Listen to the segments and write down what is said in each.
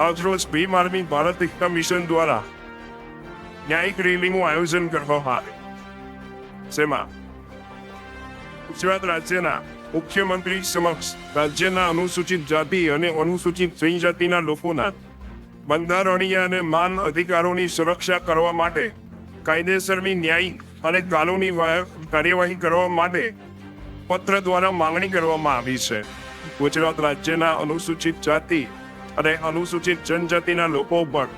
આજરોજ Bhim army Bharat Ekta mission દ્વારા ન્યાયિક રેલીનું આયોજન કરવામાં આવે જેમાં ગુજરાત રાજ્યના મુખ્યમંત્રી સમક્ષ રાજ્યના અનુસૂચિત જાતિ અને અનુસૂચિત જનજાતિના લોકોના બંધારણીય અને માન અધિકારોની સુરક્ષા કરવા માટે કાયદેસરની ન્યાયિક અને કાનૂની કાર્યવાહી કરવા માટે પત્ર દ્વારા માંગણી કરવામાં આવી છે. ગુજરાત રાજ્યના અનુસૂચિત જાતિ અને અનુસૂચિત જનજાતિના લોકો પણ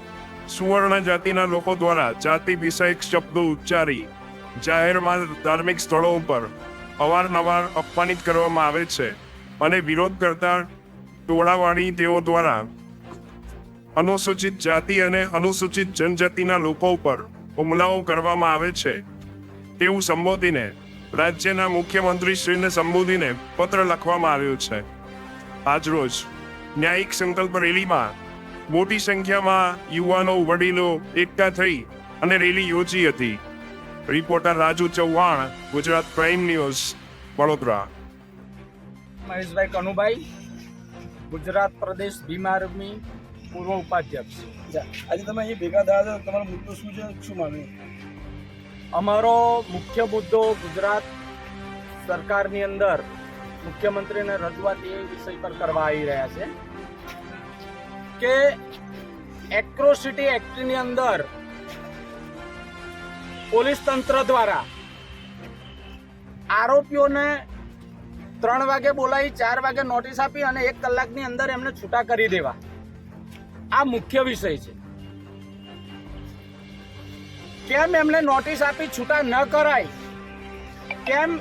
સુવર્ણ જાતિના લોકો દ્વારા જાતિ વિષયક શબ્દો ઉચ્ચારી જાહેરમાં ધાર્મિક સ્થળો ઉપર અવારનવાર અપમાનિત કરવામાં આવે છે અને વિરોધ કરતા ટોળાવાળી તેઓ દ્વારા અનુસૂચિત જાતિ અને અનુસૂચિત જનજાતિના લોકો ઉપર હુમલાઓ કરવામાં આવે છે. તેવું સંબોધીને રાજ્યના મુખ્યમંત્રી શ્રીને સંબોધીને પત્ર લખવામાં આવ્યો છે. આજરોજ ન્યાયિક સંકલ્પ રેલીમાં મોટી સંખ્યામાં યુવાનો વડીલો એકઠા થઈ અને રેલી યોજી હતી. Reporter Raju Chauhan Gujarat prime news Vadodara. Maheshbhai Kanubhai Gujarat Pradesh Bhim army પૂર્વ ઉપાધ્યક્ષ. આજે તમે અહીં ભેગા થયા છો તમારો મુદ્દો શું છે? શું માનવું અમારો મુખ્ય મુદ્દો ગુજરાત સરકારની અંદર મુખ્યમંત્રીને રજૂઆત એ વિષય પર કરવા આવી રહ્યા છે કે એક્રોસિટી એક્ટની અંદર પોલીસ તંત્ર દ્વારા આરોપીઓને ત્રણ વાગે બોલાવી, ચાર વાગે નોટિસ આપી અને એક કલાકની અંદર એમને છૂટા કરી દેવા. આ મુખ્ય વિષય છે. કેમ એમને નોટિસ આપી છૂટા ન કરાય? કેમ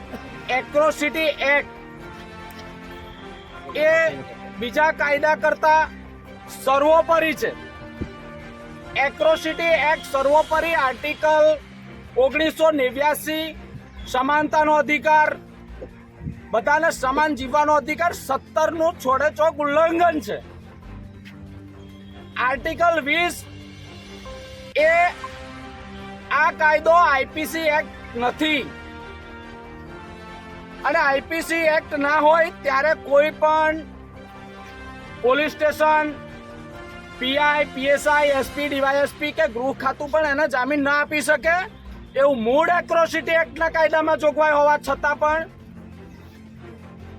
એક્રોસિટી એક્ટ એ બીજા કાયદા કરતા સર્વોપરી છે. એક્રોસિટી એક્ટ સર્વોપરી આર્ટિકલ ઓગણીસો નેવ્યાસી સમાનતાનો અધિકાર, બધાને સમાન જીવવાનો અધિકાર સત્તરનું છોડે ચોક ઉલ્લંઘન છે. આર્ટિકલ વીસ એ આ કાયદો આઈપીસી એક્ટ નથી. અને આઈપીસી એક્ટ ના હોય ત્યારે કોઈ પણ police station, PI, PSI, SP, DYSP કે ગૃહ ખાતું પણ એને જામીન ના આપી શકે એવું મૂળ એક્રોસિટી એક્ટના કાયદામાં જોગવાઈ હોવા છતાં પણ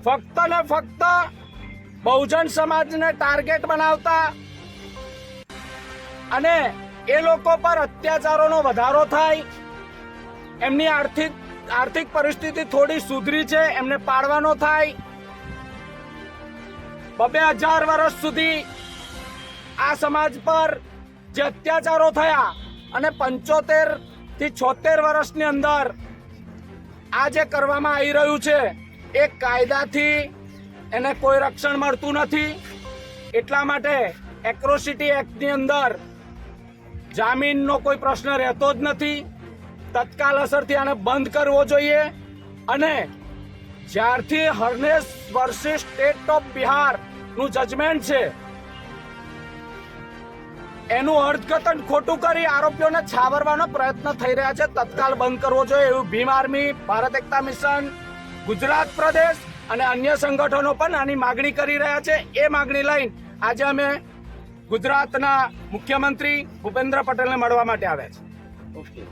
ફક્ત ને ફક્ત બહુજન સમાજને ટાર્ગેટ બનાવતા અને એ લોકો પર અત્યાચારોનો વધારો થાય, એમની આર્થિક આર્થિક પરિસ્થિતિ થોડી સુધરી છે, એમને પાડવાનો થાય. બબે હજાર વર્ષ સુધી આ સમાજ પર જે અત્યાચારો થયા અને પંચોતેરથી છોતેર વર્ષની અંદર આ જે કરવામાં આવી રહ્યું છે, એ કાયદાથી એને કોઈ રક્ષણ મળતું નથી. એટલા માટે એક્રોસિટી એક્ટની અંદર જામીનનો કોઈ પ્રશ્ન રહેતો જ નથી. તત્કાલ અસરથી આને બંધ કરવો જોઈએ અને જ્યારથી હરનેશ વર્સિસ સ્ટેટ ઓફ બિહારનું જજમેન્ટ છે, એનું અર્થઘટન ખોટું કરી આરોપીઓને છાવરવાનો પ્રયત્ન થઈ રહ્યા છે. તત્કાલ બંધ કરવો જોઈએ એવું ભીમ આર્મી, ભારત એકતા મિશન, ગુજરાત પ્રદેશ અને અન્ય સંગઠનો પણ આની માગણી કરી રહ્યા છે. એ માગણી લઈને આજે અમે ગુજરાતના મુખ્યમંત્રી ભૂપેન્દ્ર પટેલને મળવા માટે આવ્યા છે